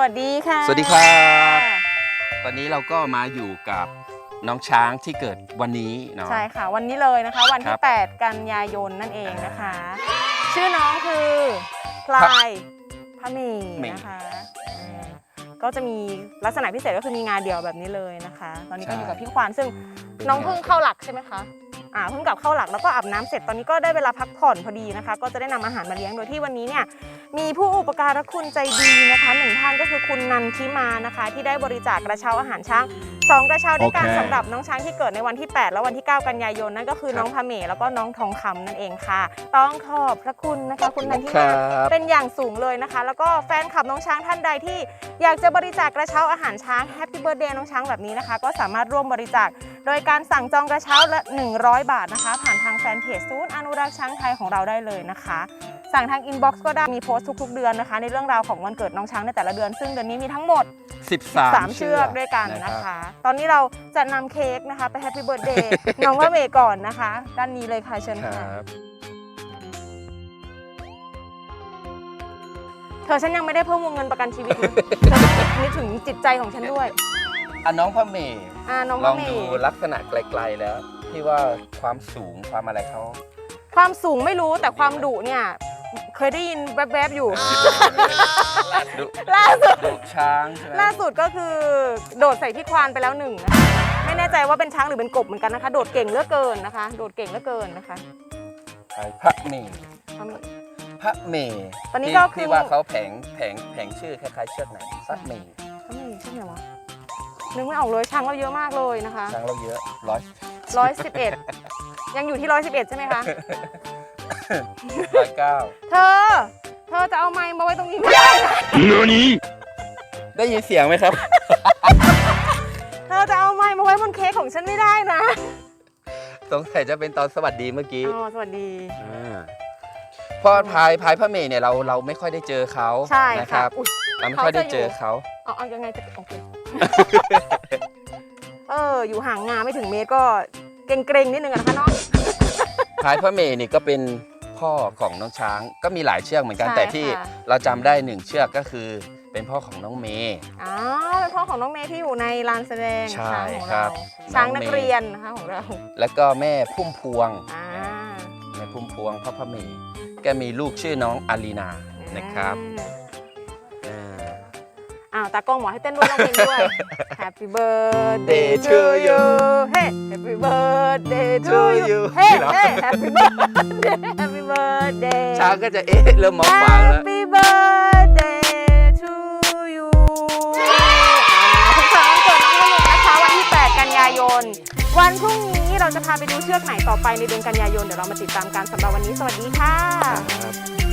สวัสดีค่ะสวัสดีครับ ตอนนี้เราก็มาอยู่กับน้องช้างที่เกิดวันนี้เนาะ ใช่ค่ะ วันนี้เลยนะคะ วันคที่รับ8 กันยายนนั่นเองนะคะ ชื่อน้องคือพลายพระเมย์นะคะอืมก็จะมีลักษณะพิเศษก็คือมีงาเดี่ยวแบบนี้เลยนะคะ ตอนนี้ก็อยู่กับพี่ควานซึ่งน้องเพิ่งเข้าหลักใช่ไหมคะ อ่าเพิ่งกลับเข้าหลักแล้วก็อาบน้ำเสร็จตอนนี้ก็ได้เวลาพักผ่อนพอดีนะคะ ก็จะได้นำอาหารมาเลี้ยงโดยที่วันนี้เนี่ยมีผู้อุปการะคุณใจดีนะคะหนึ่งท่านก็คือคุณนันทิมานะคะ ที่ได้บริจาคกระเช้าอาหารช้างสองกระเช้าด้วยกันโอเคสำหรับน้องช้างที่เกิดในวันที่ 8 และวันที่ 9 กันยายนนั่นก็คือครับน้องพะเมแล้วก็น้องทองคำนั่นเองค่ะ ต้องขอบพระคุณนะคะคุณนันทิครัมาบเป็นอย่างสูงเลยนะคะ แล้วก็แฟนคลับน้องช้างท่านใดที่อยากจะบริจาคกระเช้าอาหารช้างแฮปปี้เบิร์ดเดย์น้องช้างแบบนี้นะคะ ก็สามารถร่วมบริจาค โดยการสั่งจองกระเช้าละ 100 บาทนะคะ ผ่านทางแฟนเพจศูนย์อนุรักษ์ช้างไทยของเราได้เลยนะคะ สั่งทางอินบ็อกซ์ก็ได้มีโพสต์ทุกๆ เดือนนะคะ ในเรื่องราวของวันเกิดน้องช้างในแต่ละเดือน ซึ่งเดือนนี้มีทั้งหมด 13 3เชือกด้วยกันนะคะ ตอนนี้เราจะนำเค้กนะคะ ไปแฮปปี้เบิร์ดเดย์น้องว่าเมย์ก่อนนะคะ ด้านนี้เลยค่ะเชิญคค่ะ รับ เธอฉันยังไม่ได้เพิ่มวงเงินประกันชีวิตนะเธอต้องนึกถึงจิตใจของฉันด้วย อะน้องพระเมย์อ่าน้องลว่าองเมดูย์ลักษณะไกลๆแล้วที่ว่าความสูงความอะไรเขาความสูงไม่รู้แต่ความดุเนี่ย เคยได้ยินแวบๆอยู่ ดุล่าสุด ดุช้างใช่ไหมล่าสุดก็คือโดดใส่พี่ควานไปแล้วหนึ่งนะคะไม่แน่ใจว่าเป็นช้างหรือเป็นกบเหมือนกันนะคะ โดดเก่งเหลือเกินนะคะ โดดเก่งเหลือเกินนะคะ พระเมย์พระเมย์ตอนนี้ที่ก็คือที่ว่าเขาแผงแผงแผงชื่อคล้ายๆเชือกไหนพระเมย์ เขามีชื่อไหนวะ นึกไม่ออกเลยช้างเราเยอะมากเลยนะคะช้างเราเยอะร้อยร้อยสิบเอ็ดยังอยู่ที่ร้อยสิบเอ็ดใช่ไหมคะร้อยเก้าเธอ เธอจะเอาไม้มาไว้ตรงนี้ไม่ได้นะได้ยินเสียงไหมครับ เธอจะเอาไม้มาไว้บนเค้กของฉันไม่ได้นะสงสัยจะเป็นตอนสวัสดีเมื่อกี้อ๋อสวัสดี เพราะพายพายพระเมย์เนี่ยเราเราไม่ค่อยได้เจอเขาใช่นะคค่ะรับอุ๊ย เราไม่ค่อยได้เจอเขา เอาเอายังไงจะโอเค เออ อยู่ห่างงาไม่ถึงเมตรก็เกรงๆนิดนึงอะนะคะน้องพายพระเมย์นี่ก็เป็นพ่อของน้องช้างก็มีหลายเชือกเหมือนกันใช่แต่ที่ค่ะ เราจำได้หนึ่งเชือกก็คือเป็นพ่อของน้องเมย์ อ๋อเป็นพ่อของน้องเมย์ที่อยู่ในลานแสดงใช่ช้างของครัเราบช้างน้องเมย์นักเรียนนะคะของเราแล้วก็แม่พุ่มพวง อ่าแม่ พุ่มพวงพ่อพระเมย์ก็มีลูกชื่อน้องอารีนานะครับอ่าอ้าวตากล้องหมอให้เต้นด้วยร้องเพลงด้วย Happy birthday Day to to you you Hey Happy birthday to To you you Hey เหรอ Hey Happy birthday Happy birthday ช้างก็จะเอ๊ะเริ่มมองขวางแล้ว Happy birthday เราจะพาไปดูเชือกไหนต่อไปในเดือนกันยายน เดี๋ยวเรามาติดตามกันสำหรับวันนี้ สวัสดีค่ะ ครับ